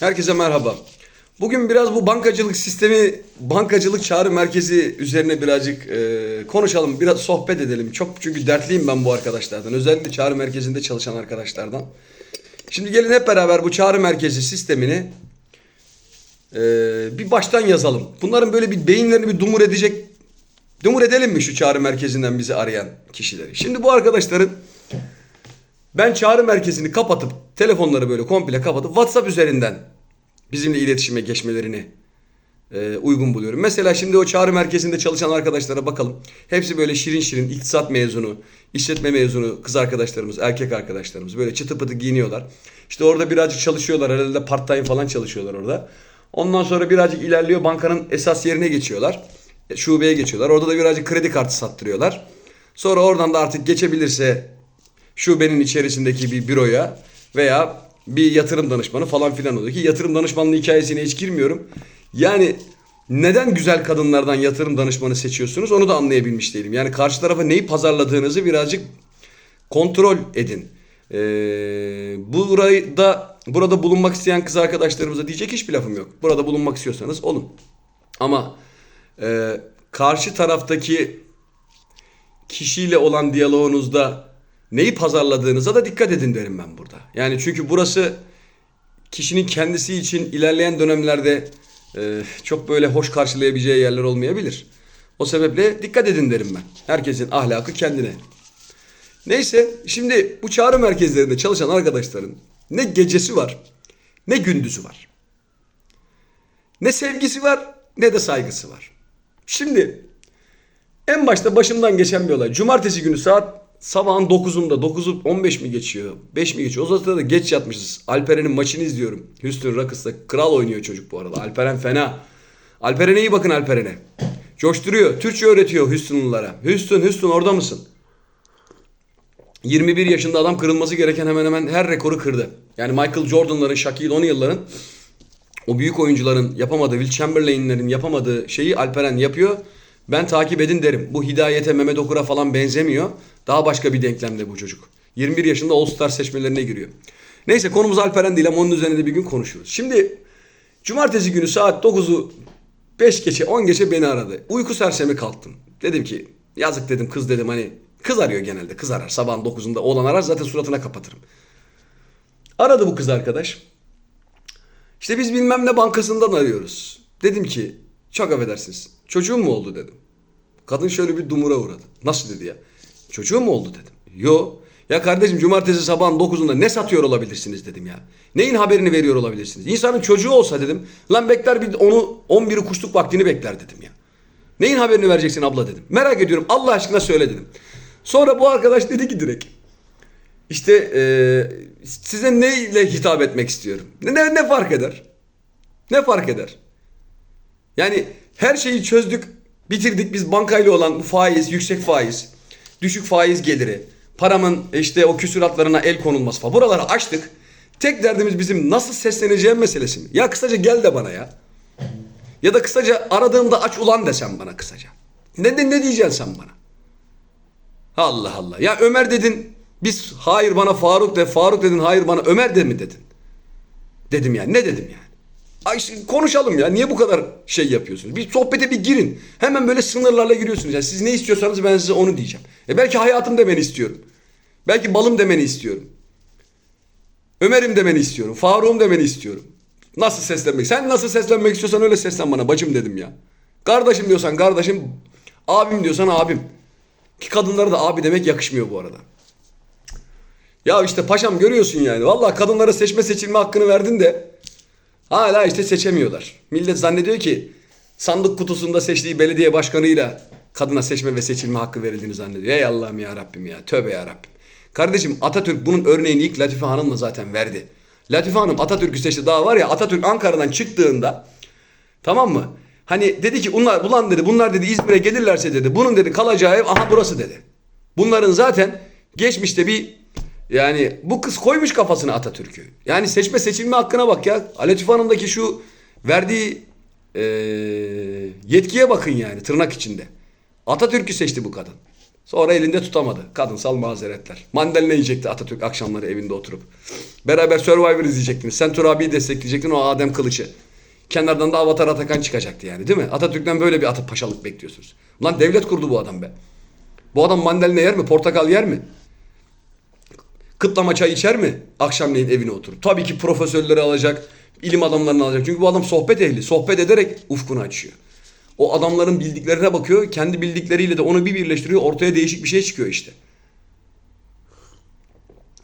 Herkese merhaba. Bugün biraz bu bankacılık sistemi, bankacılık çağrı merkezi üzerine birazcık e, konuşalım, biraz sohbet edelim. Çok çünkü dertliyim ben bu arkadaşlardan. Özellikle çağrı merkezinde çalışan arkadaşlardan. Şimdi gelin hep beraber bu çağrı merkezi sistemini e, bir baştan yazalım. Bunların böyle bir beyinlerini bir dumur edecek, dumur edelim mi şu çağrı merkezinden bizi arayan kişileri? Şimdi bu arkadaşların ben çağrı merkezini kapatıp telefonları böyle komple kapatıp WhatsApp üzerinden bizimle iletişime geçmelerini e, uygun buluyorum. Mesela şimdi o çağrı merkezinde çalışan arkadaşlara bakalım. Hepsi böyle şirin şirin iktisat mezunu, işletme mezunu kız arkadaşlarımız, erkek arkadaşlarımız böyle çıtı pıtı giyiniyorlar. İşte orada birazcık çalışıyorlar. Herhalde part time falan çalışıyorlar orada. Ondan sonra birazcık ilerliyor bankanın esas yerine geçiyorlar. E, Şubeye geçiyorlar. Orada da birazcık kredi kartı sattırıyorlar. Sonra oradan da artık geçebilirse şubenin içerisindeki bir büroya veya bir yatırım danışmanı falan filan oluyor ki yatırım danışmanlığı hikayesine hiç girmiyorum. Yani neden güzel kadınlardan yatırım danışmanı seçiyorsunuz onu da anlayabilmiş değilim. Yani karşı tarafa neyi pazarladığınızı birazcık kontrol edin. Ee, burayı da burada bulunmak isteyen kız arkadaşlarımıza diyecek hiçbir lafım yok. Burada bulunmak istiyorsanız olun. Ama e, karşı taraftaki kişiyle olan diyaloğunuzda neyi pazarladığınıza da dikkat edin derim ben burada. Yani çünkü burası kişinin kendisi için ilerleyen dönemlerde e, çok böyle hoş karşılayabileceği yerler olmayabilir. O sebeple dikkat edin derim ben. Herkesin ahlakı kendine. Neyse şimdi bu çağrı merkezlerinde çalışan arkadaşların ne gecesi var ne gündüzü var. Ne sevgisi var ne de saygısı var. Şimdi en başta başımdan geçen bir olay. Cumartesi günü saat sabahın 9'unda 9'u 15 mi geçiyor? 5 mi geçiyor? O sırada da geç yatmışız. Alperen'in maçını izliyorum. Houston Rockets'ta kral oynuyor çocuk bu arada. Alperen fena. Alperen'e iyi bakın Alperen'e. Coşturuyor. Türkçe öğretiyor Houston'lulara. Houston, Houston orada mısın? 21 yaşında adam kırılması gereken hemen hemen her rekoru kırdı. Yani Michael Jordan'ların, Shaquille O'Neal'ların o büyük oyuncuların yapamadığı, Will Chamberlain'lerin yapamadığı şeyi Alperen yapıyor. Ben takip edin derim. Bu Hidayet'e, Mehmet Okur'a falan benzemiyor. Daha başka bir denklemde bu çocuk. 21 yaşında All Star seçmelerine giriyor. Neyse konumuz Alperen değil ama onun üzerine de bir gün konuşuruz. Şimdi cumartesi günü saat 9'u 5 geçe 10 geçe beni aradı. Uyku sersemi kalktım. Dedim ki yazık dedim kız dedim hani kız arıyor genelde kız arar sabahın 9'unda oğlan arar zaten suratına kapatırım. Aradı bu kız arkadaş. İşte biz bilmem ne bankasından arıyoruz. Dedim ki çok affedersiniz çocuğun mu oldu dedim. Kadın şöyle bir dumura uğradı. Nasıl dedi ya? Çocuğun mu oldu dedim. Yo. Ya kardeşim cumartesi sabahın 9'unda ne satıyor olabilirsiniz dedim ya. Neyin haberini veriyor olabilirsiniz? İnsanın çocuğu olsa dedim. Lan bekler bir onu 11'i kuşluk vaktini bekler dedim ya. Neyin haberini vereceksin abla dedim. Merak ediyorum Allah aşkına söyle dedim. Sonra bu arkadaş dedi ki direkt. İşte eee, size ne ile hitap etmek istiyorum? Ne, ne fark eder? Ne fark eder? Yani her şeyi çözdük, bitirdik. Biz bankayla olan faiz, yüksek faiz, düşük faiz geliri, paramın işte o küsuratlarına el konulması falan. Buraları açtık. Tek derdimiz bizim nasıl sesleneceğim meselesi mi? Ya kısaca gel de bana ya. Ya da kısaca aradığımda aç ulan desem bana kısaca. Ne, ne, ne diyeceksin sen bana? Allah Allah. Ya Ömer dedin. Biz hayır bana Faruk de. Faruk dedin hayır bana Ömer de mi dedin? Dedim yani. Ne dedim yani? Konuşalım ya. Niye bu kadar şey yapıyorsunuz? Bir sohbete bir girin. Hemen böyle sınırlarla giriyorsunuz. Yani siz ne istiyorsanız ben size onu diyeceğim. E belki hayatım demeni istiyorum. Belki balım demeni istiyorum. Ömer'im demeni istiyorum. Faruk'um demeni istiyorum. Nasıl seslenmek? Sen nasıl seslenmek istiyorsan öyle seslen bana bacım dedim ya. Kardeşim diyorsan kardeşim, abim diyorsan abim. Ki kadınlara da abi demek yakışmıyor bu arada. Ya işte paşam görüyorsun yani. Vallahi kadınlara seçme seçilme hakkını verdin de hala işte seçemiyorlar. Millet zannediyor ki sandık kutusunda seçtiği belediye başkanıyla kadına seçme ve seçilme hakkı verildiğini zannediyor. Ey Allah'ım ya Rabbim ya. Tövbe ya Rabbim. Kardeşim Atatürk bunun örneğini ilk Latife Hanım'la zaten verdi. Latife Hanım Atatürk'ü seçti. Daha var ya Atatürk Ankara'dan çıktığında tamam mı? Hani dedi ki bunlar ulan dedi bunlar dedi İzmir'e gelirlerse dedi bunun dedi kalacağı ev aha burası dedi. Bunların zaten geçmişte bir yani bu kız koymuş kafasına Atatürk'ü. Yani seçme seçilme hakkına bak ya. Latife Hanım'daki şu verdiği eee, yetkiye bakın yani tırnak içinde. Atatürk'ü seçti bu kadın. Sonra elinde tutamadı. Kadınsal mazeretler. Mandalina yiyecekti Atatürk akşamları evinde oturup. Beraber Survivor izleyecektiniz. Sen Turabi'yi destekleyecektin o Adem Kılıç'ı. Kenardan da Avatar Atakan çıkacaktı yani değil mi? Atatürk'ten böyle bir atıp paşalık bekliyorsunuz. Lan devlet kurdu bu adam be. Bu adam mandalina yer mi? Portakal yer mi? Kıtlama çay içer mi? Akşamleyin evine oturup. Tabii ki profesörleri alacak, ilim adamlarını alacak. Çünkü bu adam sohbet ehli. Sohbet ederek ufkunu açıyor. O adamların bildiklerine bakıyor. Kendi bildikleriyle de onu bir birleştiriyor. Ortaya değişik bir şey çıkıyor işte.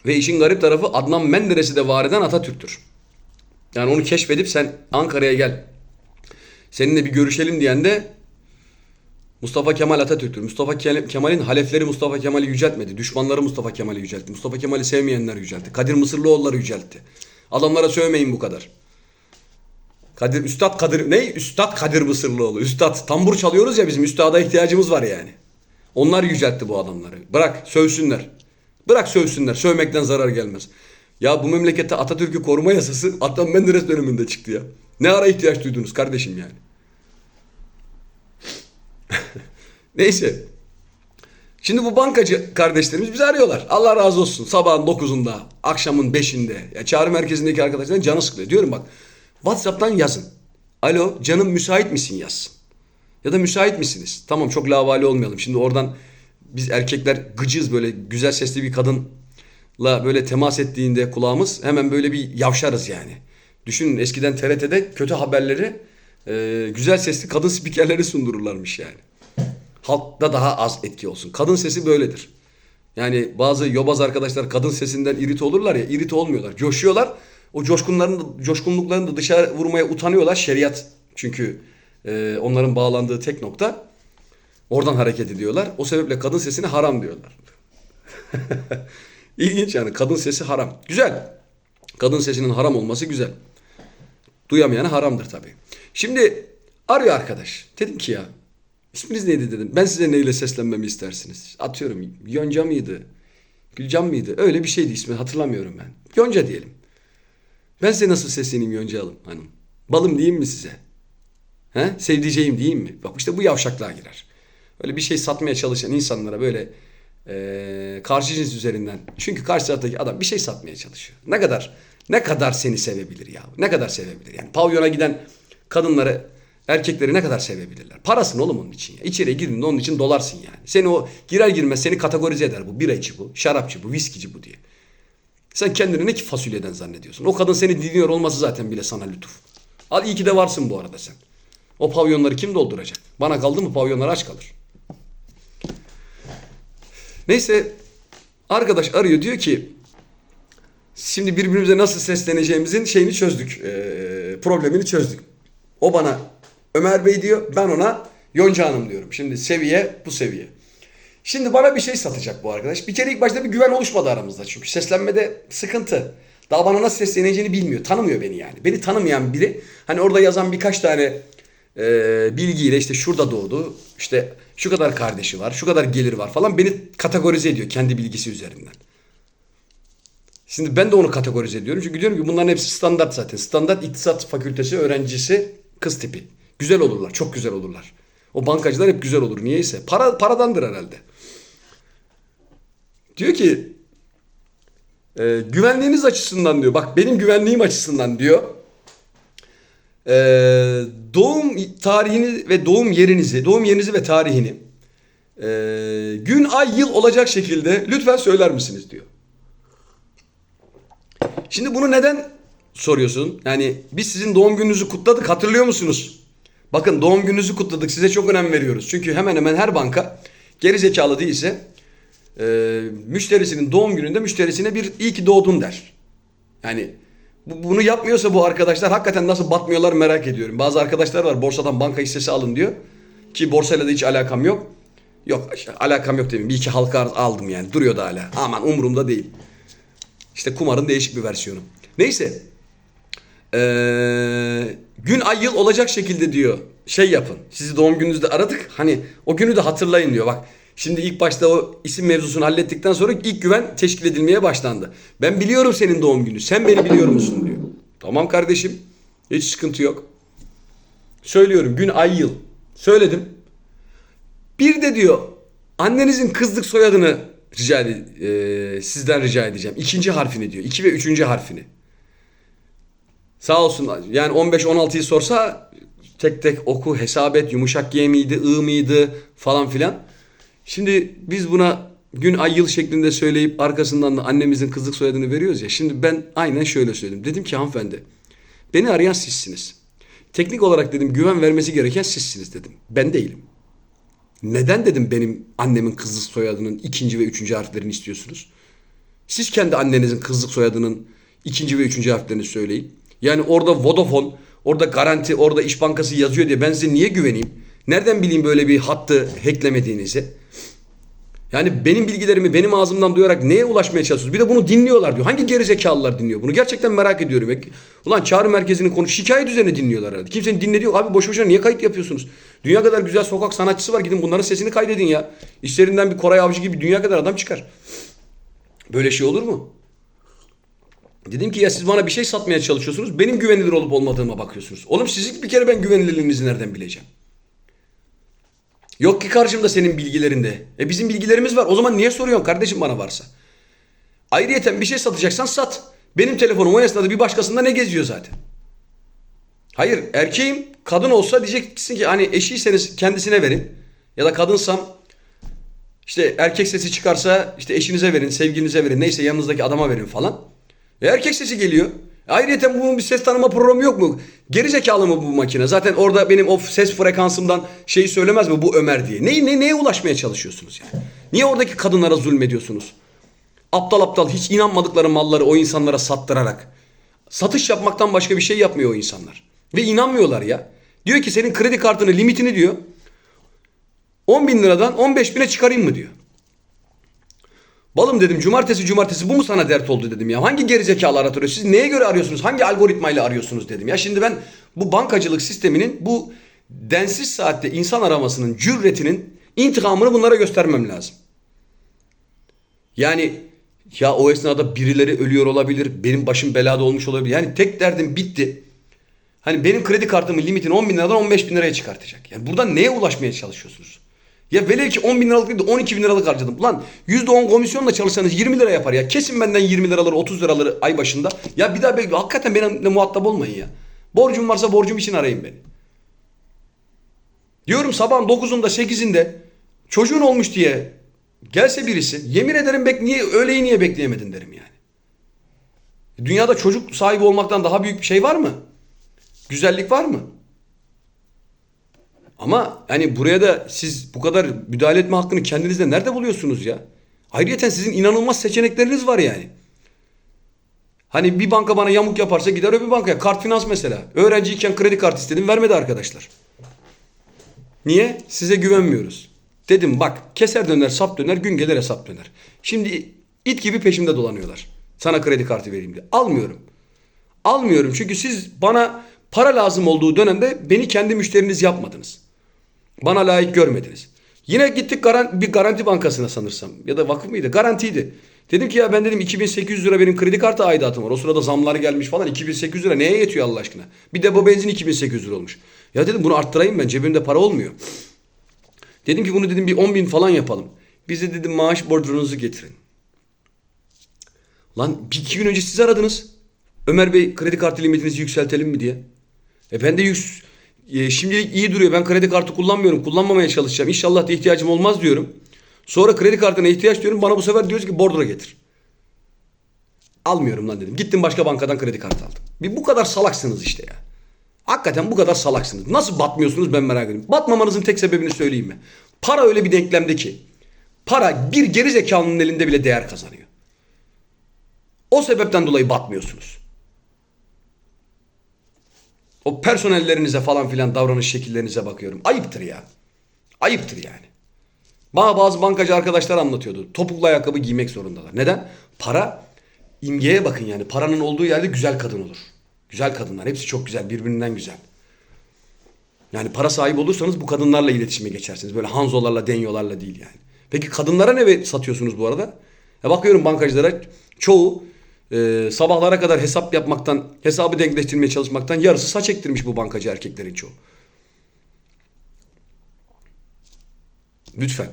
Ve işin garip tarafı Adnan Menderes'i de var eden Atatürk'tür. Yani onu keşfedip sen Ankara'ya gel. Seninle bir görüşelim diyen de Mustafa Kemal Atatürk'tür. Mustafa Ke- Kemal'in halefleri Mustafa Kemal'i yüceltmedi. Düşmanları Mustafa Kemal'i yüceltti. Mustafa Kemal'i sevmeyenler yüceltti. Kadir Mısırlıoğulları yüceltti. Adamlara sövmeyin bu kadar. Kadir Üstad Kadir ne? Üstad Kadir Mısırlıoğlu. Üstad tambur çalıyoruz ya bizim üstada ihtiyacımız var yani. Onlar yüceltti bu adamları. Bırak sövsünler. Bırak sövsünler. Sövmekten zarar gelmez. Ya bu memlekette Atatürk'ü koruma yasası Adnan Menderes döneminde çıktı ya. Ne ara ihtiyaç duydunuz kardeşim yani. Neyse. Şimdi bu bankacı kardeşlerimiz bizi arıyorlar. Allah razı olsun. Sabahın 9'unda, akşamın 5'inde. Ya çağrı merkezindeki arkadaşların canı sıkılıyor. Diyorum bak. WhatsApp'tan yazın. Alo canım müsait misin yazsın. Ya da müsait misiniz? Tamam çok lavali olmayalım. Şimdi oradan biz erkekler gıcız böyle güzel sesli bir kadınla böyle temas ettiğinde kulağımız hemen böyle bir yavşarız yani. Düşünün eskiden TRT'de kötü haberleri e, güzel sesli kadın spikerleri sundururlarmış yani. Halkta daha az etki olsun. Kadın sesi böyledir. Yani bazı yobaz arkadaşlar kadın sesinden irite olurlar ya, irite olmuyorlar. Coşuyorlar. O coşkunlarını, coşkunluklarını da dışarı vurmaya utanıyorlar. Şeriat çünkü e, onların bağlandığı tek nokta. Oradan hareket ediyorlar. O sebeple kadın sesine haram diyorlar. İlginç yani kadın sesi haram. Güzel. Kadın sesinin haram olması güzel. Duyamayana haramdır tabii. Şimdi arıyor arkadaş. Dedim ki ya isminiz neydi dedim. Ben size neyle seslenmemi istersiniz? Atıyorum Yonca mıydı? Gülcan mıydı? Öyle bir şeydi ismi hatırlamıyorum ben. Yonca diyelim. Ben size nasıl sesleneyim Yonca Hanım? hanım? Balım diyeyim mi size? He? Sevdiceğim diyeyim mi? Bak işte bu yavşaklığa girer. Öyle bir şey satmaya çalışan insanlara böyle e, karşı cins üzerinden. Çünkü karşı taraftaki adam bir şey satmaya çalışıyor. Ne kadar ne kadar seni sevebilir ya? Ne kadar sevebilir? Yani pavyona giden kadınları, erkekleri ne kadar sevebilirler? Parasın oğlum onun için ya. İçeriye girdiğinde onun için dolarsın yani. Seni o girer girmez seni kategorize eder bu. Birayçı bu, şarapçı bu, viskici bu diye. Sen kendini ne ki fasulyeden zannediyorsun? O kadın seni dinliyor olması zaten bile sana lütuf. Al iyi ki de varsın bu arada sen. O pavyonları kim dolduracak? Bana kaldı mı pavyonlar aç kalır. Neyse arkadaş arıyor diyor ki şimdi birbirimize nasıl sesleneceğimizin şeyini çözdük. eee, problemini çözdük. O bana Ömer Bey diyor ben ona Yonca Hanım diyorum. Şimdi seviye bu seviye. Şimdi bana bir şey satacak bu arkadaş. Bir kere ilk başta bir güven oluşmadı aramızda. Çünkü seslenmede sıkıntı. Daha bana nasıl sesleneceğini bilmiyor. Tanımıyor beni yani. Beni tanımayan biri hani orada yazan birkaç tane e, bilgiyle işte şurada doğdu. işte şu kadar kardeşi var. Şu kadar gelir var falan. Beni kategorize ediyor kendi bilgisi üzerinden. Şimdi ben de onu kategorize ediyorum. Çünkü diyorum ki bunların hepsi standart zaten. Standart iktisat fakültesi öğrencisi kız tipi. Güzel olurlar. Çok güzel olurlar. O bankacılar hep güzel olur. Niyeyse. Para, paradandır herhalde. Diyor ki e, güvenliğiniz açısından diyor. Bak benim güvenliğim açısından diyor. E, doğum tarihini ve doğum yerinizi, doğum yerinizi ve tarihini e, gün, ay, yıl olacak şekilde lütfen söyler misiniz diyor. Şimdi bunu neden soruyorsun? Yani biz sizin doğum gününüzü kutladık hatırlıyor musunuz? Bakın doğum gününüzü kutladık size çok önem veriyoruz. Çünkü hemen hemen her banka geri zekalı değilse e, müşterisinin doğum gününde müşterisine bir iyi ki doğdun der. Yani bu- bunu yapmıyorsa bu arkadaşlar hakikaten nasıl batmıyorlar merak ediyorum. Bazı arkadaşlar var borsadan banka hissesi alın diyor. Ki borsayla da hiç alakam yok. Yok alakam yok demeyeyim. Bir iki halka aldım yani. Duruyor da hala. Aman umurumda değil. İşte kumarın değişik bir versiyonu. Neyse. Ee, gün ay yıl olacak şekilde diyor şey yapın. Sizi doğum gününüzde aradık. Hani o günü de hatırlayın diyor. Bak şimdi ilk başta o isim mevzusunu hallettikten sonra ilk güven teşkil edilmeye başlandı. Ben biliyorum senin doğum günü. Sen beni biliyor musun diyor. Tamam kardeşim. Hiç sıkıntı yok. Söylüyorum gün ay yıl. Söyledim. Bir de diyor Annenizin kızlık soyadını rica e, sizden rica edeceğim. İkinci harfini diyor. İki ve üçüncü harfini. Sağ olsun. Yani 15-16'yı sorsa tek tek oku, hesap et, yumuşak G miydi, I mıydı falan filan. Şimdi biz buna gün ay yıl şeklinde söyleyip arkasından da annemizin kızlık soyadını veriyoruz ya. Şimdi ben aynen şöyle söyledim. Dedim ki hanımefendi beni arayan sizsiniz. Teknik olarak dedim güven vermesi gereken sizsiniz dedim. Ben değilim. Neden dedim benim annemin kızlık soyadının ikinci ve üçüncü harflerini istiyorsunuz? Siz kendi annenizin kızlık soyadının ikinci ve üçüncü harflerini söyleyin. Yani orada Vodafone, orada Garanti, orada İş Bankası yazıyor diye ben size niye güveneyim? Nereden bileyim böyle bir hattı hacklemediğinizi? Yani benim bilgilerimi benim ağzımdan duyarak neye ulaşmaya çalışıyorsunuz? Bir de bunu dinliyorlar diyor. Hangi gerizekalılar dinliyor bunu? Gerçekten merak ediyorum. Ulan çağrı merkezinin konu şikayet üzerine dinliyorlar herhalde. Kimsenin dinlediği yok. Abi boş boşuna niye kayıt yapıyorsunuz? Dünya kadar güzel sokak sanatçısı var. Gidin bunların sesini kaydedin ya. İşlerinden bir Koray Avcı gibi dünya kadar adam çıkar. Böyle şey olur mu? Dedim ki ya siz bana bir şey satmaya çalışıyorsunuz. Benim güvenilir olup olmadığıma bakıyorsunuz. Oğlum sizin bir kere ben güvenilirliğinizi nereden bileceğim? Yok ki karşımda senin bilgilerinde. E bizim bilgilerimiz var. O zaman niye soruyorsun kardeşim bana varsa? Ayrıyeten bir şey satacaksan sat. Benim telefonum o esnada bir başkasında ne geziyor zaten? Hayır erkeğim kadın olsa diyeceksin ki hani eşiyseniz kendisine verin. Ya da kadınsam işte erkek sesi çıkarsa işte eşinize verin, sevgilinize verin, neyse yanınızdaki adama verin falan. E erkek sesi geliyor. E Ayrıca bunun bir ses tanıma programı yok mu? Geri zekalı mı bu makine? Zaten orada benim o ses frekansımdan şeyi söylemez mi bu Ömer diye? Ne, ne, neye ulaşmaya çalışıyorsunuz yani? Niye oradaki kadınlara zulmediyorsunuz? Aptal aptal hiç inanmadıkları malları o insanlara sattırarak. Satış yapmaktan başka bir şey yapmıyor o insanlar. Ve inanmıyorlar ya. Diyor ki senin kredi kartını limitini diyor 10 bin liradan 15 bine çıkarayım mı diyor. Balım dedim cumartesi cumartesi bu mu sana dert oldu dedim ya. Hangi gerizekalı aratıyor? Siz neye göre arıyorsunuz? Hangi algoritmayla arıyorsunuz dedim. Ya şimdi ben bu bankacılık sisteminin bu densiz saatte insan aramasının cüretinin intikamını bunlara göstermem lazım. Yani ya o esnada birileri ölüyor olabilir. Benim başım belada olmuş olabilir. Yani tek derdim bitti. Hani benim kredi kartımın limitini 10 bin liradan 15 bin liraya çıkartacak. Yani buradan neye ulaşmaya çalışıyorsunuz? Ya velev ki 10 bin liralık değil de 12 bin liralık harcadım. Ulan %10 komisyonla çalışsanız 20 lira yapar ya. Kesin benden 20 liraları 30 liraları ay başında. Ya bir daha be, hakikaten benimle muhatap olmayın ya. Borcum varsa borcum için arayın beni. Diyorum sabahın 9'unda 8'inde çocuğun olmuş diye gelse birisi yemin ederim bek niye öğleyi niye bekleyemedin derim yani. Dünyada çocuk sahibi olmaktan daha büyük bir şey var mı? Güzellik var mı? Ama hani buraya da siz bu kadar müdahale etme hakkını kendinizde nerede buluyorsunuz ya? Ayrıca sizin inanılmaz seçenekleriniz var yani. Hani bir banka bana yamuk yaparsa gider öbür bankaya. Kart finans mesela. Öğrenciyken kredi kartı istedim vermedi arkadaşlar. Niye? Size güvenmiyoruz. Dedim bak keser döner sap döner gün gelir hesap döner. Şimdi it gibi peşimde dolanıyorlar. Sana kredi kartı vereyim diye. Almıyorum. Almıyorum çünkü siz bana para lazım olduğu dönemde beni kendi müşteriniz yapmadınız. Bana layık görmediniz. Yine gittik garan, bir garanti bankasına sanırsam. Ya da vakıf mıydı? Garantiydi. Dedim ki ya ben dedim 2800 lira benim kredi kartı aidatım var. O sırada zamlar gelmiş falan. 2800 lira neye yetiyor Allah aşkına? Bir de bu benzin 2800 lira olmuş. Ya dedim bunu arttırayım ben. Cebimde para olmuyor. Dedim ki bunu dedim bir 10 bin falan yapalım. Bize dedim maaş bordronunuzu getirin. Lan bir iki gün önce siz aradınız. Ömer Bey kredi kartı limitinizi yükseltelim mi diye. E ben yüks e, şimdilik iyi duruyor. Ben kredi kartı kullanmıyorum. Kullanmamaya çalışacağım. İnşallah da ihtiyacım olmaz diyorum. Sonra kredi kartına ihtiyaç diyorum. Bana bu sefer diyoruz ki bordro getir. Almıyorum lan dedim. Gittim başka bankadan kredi kartı aldım. Bir bu kadar salaksınız işte ya. Hakikaten bu kadar salaksınız. Nasıl batmıyorsunuz ben merak ediyorum. Batmamanızın tek sebebini söyleyeyim mi? Para öyle bir denklemde ki. Para bir geri zekalının elinde bile değer kazanıyor. O sebepten dolayı batmıyorsunuz. O personellerinize falan filan davranış şekillerinize bakıyorum. Ayıptır ya. Ayıptır yani. Bana bazı bankacı arkadaşlar anlatıyordu. Topuklu ayakkabı giymek zorundalar. Neden? Para imgeye bakın yani. Paranın olduğu yerde güzel kadın olur. Güzel kadınlar. Hepsi çok güzel. Birbirinden güzel. Yani para sahibi olursanız bu kadınlarla iletişime geçersiniz. Böyle Hanzolarla, Denyolarla değil yani. Peki kadınlara ne satıyorsunuz bu arada? Ya bakıyorum bankacılara çoğu e, sabahlara kadar hesap yapmaktan, hesabı denkleştirmeye çalışmaktan yarısı saç ektirmiş bu bankacı erkeklerin çoğu. Lütfen.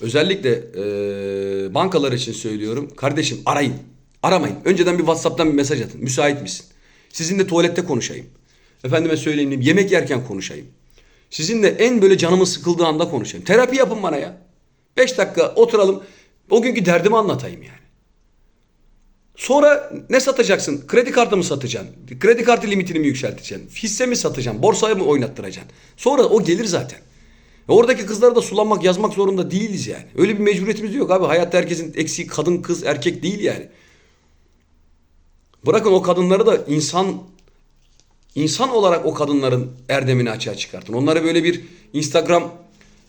Özellikle e, bankalar için söylüyorum. Kardeşim arayın. Aramayın. Önceden bir WhatsApp'tan bir mesaj atın. Müsait misin? Sizinle tuvalette konuşayım. Efendime söyleyeyim yemek yerken konuşayım. Sizinle en böyle canımın sıkıldığı anda konuşayım. Terapi yapın bana ya. 5 dakika oturalım. O günkü derdimi anlatayım yani. Sonra ne satacaksın? Kredi kartı mı satacaksın? Kredi kartı limitini mi yükselteceksin? Hisse mi satacaksın? Borsaya mı oynattıracaksın? Sonra o gelir zaten. E Oradaki kızları da sulanmak, yazmak zorunda değiliz yani. Öyle bir mecburiyetimiz yok abi. Hayatta herkesin eksiği kadın, kız, erkek değil yani. Bırakın o kadınları da insan insan olarak o kadınların erdemini açığa çıkartın. Onlara böyle bir Instagram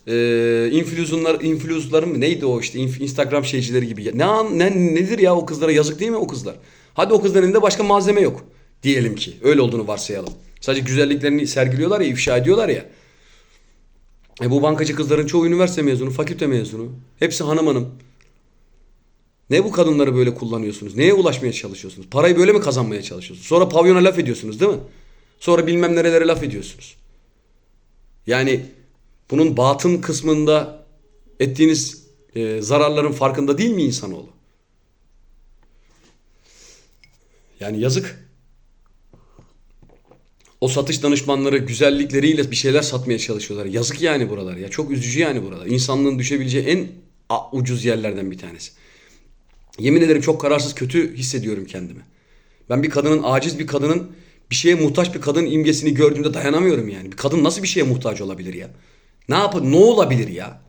e, influencerlar, influencerların mı neydi o işte Instagram şeycileri gibi. Ne, ne nedir ya o kızlara yazık değil mi o kızlar? Hadi o kızların elinde başka malzeme yok. Diyelim ki öyle olduğunu varsayalım. Sadece güzelliklerini sergiliyorlar ya, ifşa ediyorlar ya. E bu bankacı kızların çoğu üniversite mezunu, fakülte mezunu. Hepsi hanım hanım. Ne bu kadınları böyle kullanıyorsunuz? Neye ulaşmaya çalışıyorsunuz? Parayı böyle mi kazanmaya çalışıyorsunuz? Sonra pavyona laf ediyorsunuz değil mi? Sonra bilmem nerelere laf ediyorsunuz. Yani bunun batın kısmında ettiğiniz e, zararların farkında değil mi insanoğlu? Yani yazık. O satış danışmanları güzellikleriyle bir şeyler satmaya çalışıyorlar. Yazık yani buralar ya. Çok üzücü yani buralar. İnsanlığın düşebileceği en ucuz yerlerden bir tanesi. Yemin ederim çok kararsız kötü hissediyorum kendimi. Ben bir kadının aciz bir kadının bir şeye muhtaç bir kadın imgesini gördüğümde dayanamıyorum yani. Bir kadın nasıl bir şeye muhtaç olabilir ya? Ne yapar? Ne olabilir ya?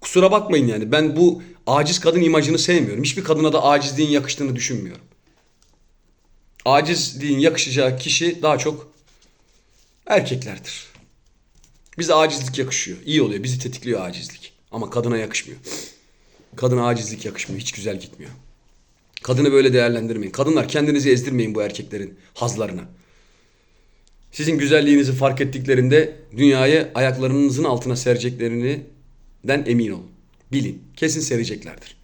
Kusura bakmayın yani. Ben bu aciz kadın imajını sevmiyorum. Hiçbir kadına da acizliğin yakıştığını düşünmüyorum. Acizliğin yakışacağı kişi daha çok erkeklerdir. Bize acizlik yakışıyor. İyi oluyor. Bizi tetikliyor acizlik. Ama kadına yakışmıyor. Kadına acizlik yakışmıyor. Hiç güzel gitmiyor. Kadını böyle değerlendirmeyin. Kadınlar kendinizi ezdirmeyin bu erkeklerin hazlarına. Sizin güzelliğinizi fark ettiklerinde dünyayı ayaklarınızın altına sereceklerinden emin olun. Bilin. Kesin sereceklerdir.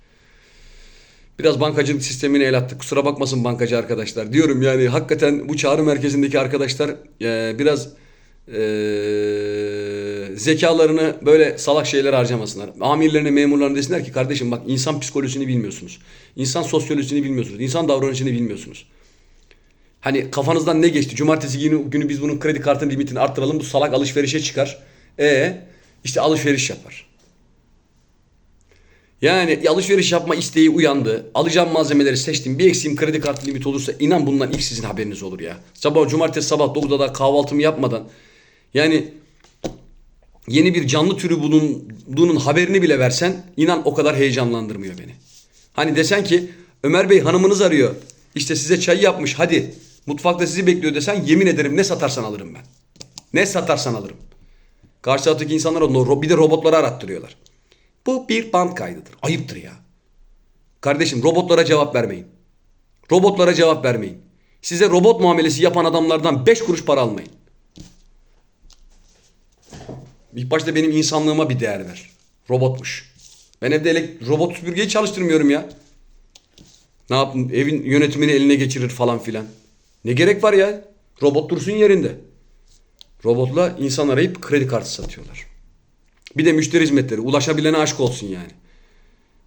Biraz bankacılık sistemine el attık. Kusura bakmasın bankacı arkadaşlar. Diyorum yani hakikaten bu çağrı merkezindeki arkadaşlar e, biraz e, zekalarını böyle salak şeyler harcamasınlar. Amirlerine, memurlarına desinler ki kardeşim bak insan psikolojisini bilmiyorsunuz. İnsan sosyolojisini bilmiyorsunuz. İnsan davranışını bilmiyorsunuz. Hani kafanızdan ne geçti? Cumartesi günü, günü biz bunun kredi kartının limitini arttıralım. Bu salak alışverişe çıkar. E işte alışveriş yapar. Yani alışveriş yapma isteği uyandı. Alacağım malzemeleri seçtim. Bir eksiğim kredi kartı limiti olursa inan bundan ilk sizin haberiniz olur ya. Sabah cumartesi sabah 9'da da kahvaltımı yapmadan yani yeni bir canlı türü bulunduğunun haberini bile versen inan o kadar heyecanlandırmıyor beni. Hani desen ki Ömer Bey hanımınız arıyor. İşte size çay yapmış hadi mutfakta sizi bekliyor desen yemin ederim ne satarsan alırım ben. Ne satarsan alırım. Karşı taraftaki insanlar onu bir de robotları arattırıyorlar. Bu bir band kaydıdır. Ayıptır ya. Kardeşim robotlara cevap vermeyin. Robotlara cevap vermeyin. Size robot muamelesi yapan adamlardan 5 kuruş para almayın. İlk başta benim insanlığıma bir değer ver. Robotmuş. Ben evde robot süpürgeyi çalıştırmıyorum ya. Ne yapayım? Evin yönetimini eline geçirir falan filan. Ne gerek var ya? Robot dursun yerinde. Robotla insan arayıp kredi kartı satıyorlar. Bir de müşteri hizmetleri. Ulaşabilene aşk olsun yani.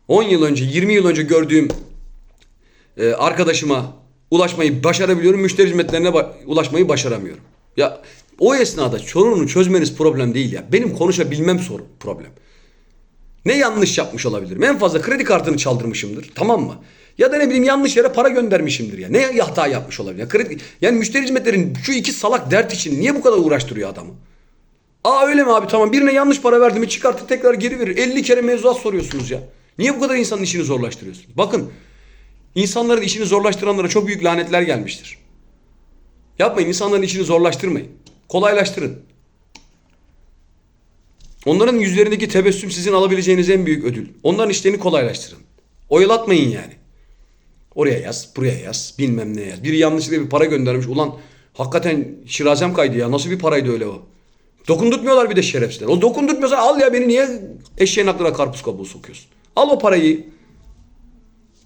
10 yıl önce, 20 yıl önce gördüğüm e, arkadaşıma ulaşmayı başarabiliyorum. Müşteri hizmetlerine ba- ulaşmayı başaramıyorum. Ya o esnada sorununu çözmeniz problem değil ya. Benim konuşabilmem sorun problem. Ne yanlış yapmış olabilirim? En fazla kredi kartını çaldırmışımdır. Tamam mı? Ya da ne bileyim yanlış yere para göndermişimdir ya. Ne hata yapmış olabilir? Ya kredi, yani müşteri hizmetlerin şu iki salak dert için niye bu kadar uğraştırıyor adamı? Aa öyle mi abi tamam birine yanlış para verdi mi çıkartır tekrar geri verir. 50 kere mevzuat soruyorsunuz ya. Niye bu kadar insanın işini zorlaştırıyorsunuz? Bakın insanların işini zorlaştıranlara çok büyük lanetler gelmiştir. Yapmayın insanların işini zorlaştırmayın. Kolaylaştırın. Onların yüzlerindeki tebessüm sizin alabileceğiniz en büyük ödül. Onların işlerini kolaylaştırın. Oyalatmayın yani. Oraya yaz, buraya yaz, bilmem ne yaz. Biri yanlışlıkla bir para göndermiş. Ulan hakikaten şirazem kaydı ya. Nasıl bir paraydı öyle o? Dokundurtmuyorlar bir de şerefsizler. O dokundurtmuyorsa al ya beni niye eşeğin aklına karpuz kabuğu sokuyorsun? Al o parayı.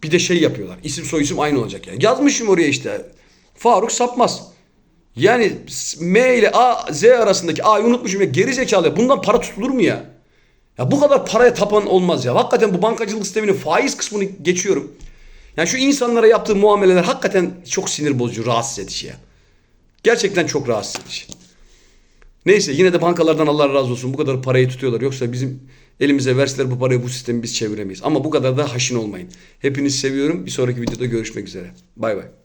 Bir de şey yapıyorlar. İsim soy isim aynı olacak yani. Yazmışım oraya işte. Faruk Sapmaz. Yani M ile A, Z arasındaki A'yı unutmuşum ya. Geri zekalı. ya. Bundan para tutulur mu ya? Ya bu kadar paraya tapan olmaz ya. Hakikaten bu bankacılık sisteminin faiz kısmını geçiyorum. Yani şu insanlara yaptığı muameleler hakikaten çok sinir bozucu, rahatsız edici ya. Gerçekten çok rahatsız edici. Neyse yine de bankalardan Allah razı olsun bu kadar parayı tutuyorlar. Yoksa bizim elimize verseler bu parayı bu sistemi biz çeviremeyiz. Ama bu kadar da haşin olmayın. Hepinizi seviyorum. Bir sonraki videoda görüşmek üzere. Bay bay.